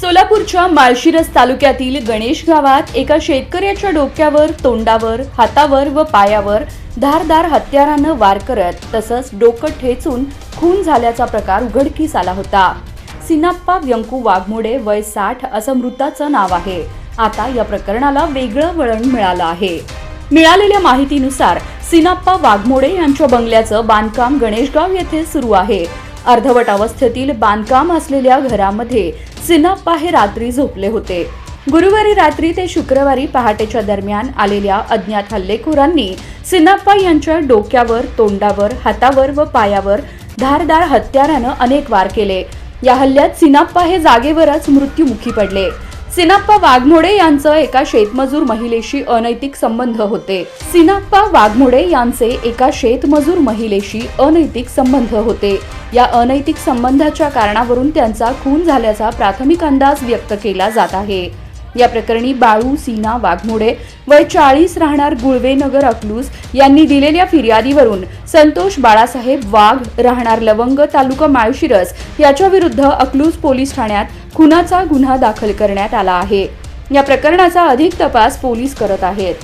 सोलापूरच्या माळशिरस तालुक्यातील गणेश गावात एका शेतकऱ्याच्या डोक्यावर तोंडावर हातावर व पायावर धारदार हत्यारानं वार करत तसंच डोकं ठेचून खून झाल्याचा प्रकार उघडकीस आला होता. सिनाप्पा व्यंकू वाघमोडे वय साठ असं मृताचं नाव आहे. आता या प्रकरणाला वेगळं वळण मिळालं आहे. मिळालेल्या माहितीनुसार सिनाप्पा वाघमोडे यांच्या बंगल्याचं बांधकाम गणेशगाव येथे सुरू आहे. अर्धवट अवस्थेतील बांधकाम असलेल्या घरामध्ये सिनाप्पा हे रात्री झोपले होते. गुरुवारी रात्री ते शुक्रवारी पहाटेच्या दरम्यान आलेल्या अज्ञात हल्लेखोरांनी सिनाप्पा यांच्या डोक्यावर तोंडावर हातावर व पायावर धारदार हत्यारानं अनेक वार केले. या हल्ल्यात सिनाप्पा हे जागेवरच मृत्युमुखी पडले. सिनाप्पा वाघमोडे यांचं एका शेतमजूर महिलेशी अनैतिक संबंध होते. सिनाप्पा वाघमोडे यांचे एका शेतमजूर महिलेशी अनैतिक संबंध होते. या अनैतिक संबंधाच्या कारणावरून त्यांचा खून झाल्याचा प्राथमिक अंदाज व्यक्त केला जात आहे. या प्रकरणी बाळू सीना वाघमोडे वय चाळीस राहणार गुळवेनगर अकलूज यांनी दिलेल्या फिर्यादीवरून संतोष बाळासाहेब वाघ राहणार लवंग तालुका माळशिरस याच्याविरुद्ध अकलूस अकलूज पोलीस ठाण्यात खुनाचा गुन्हा दाखल करण्यात आला आहे. या प्रकरणाचा अधिक तपास पोलीस करत आहेत.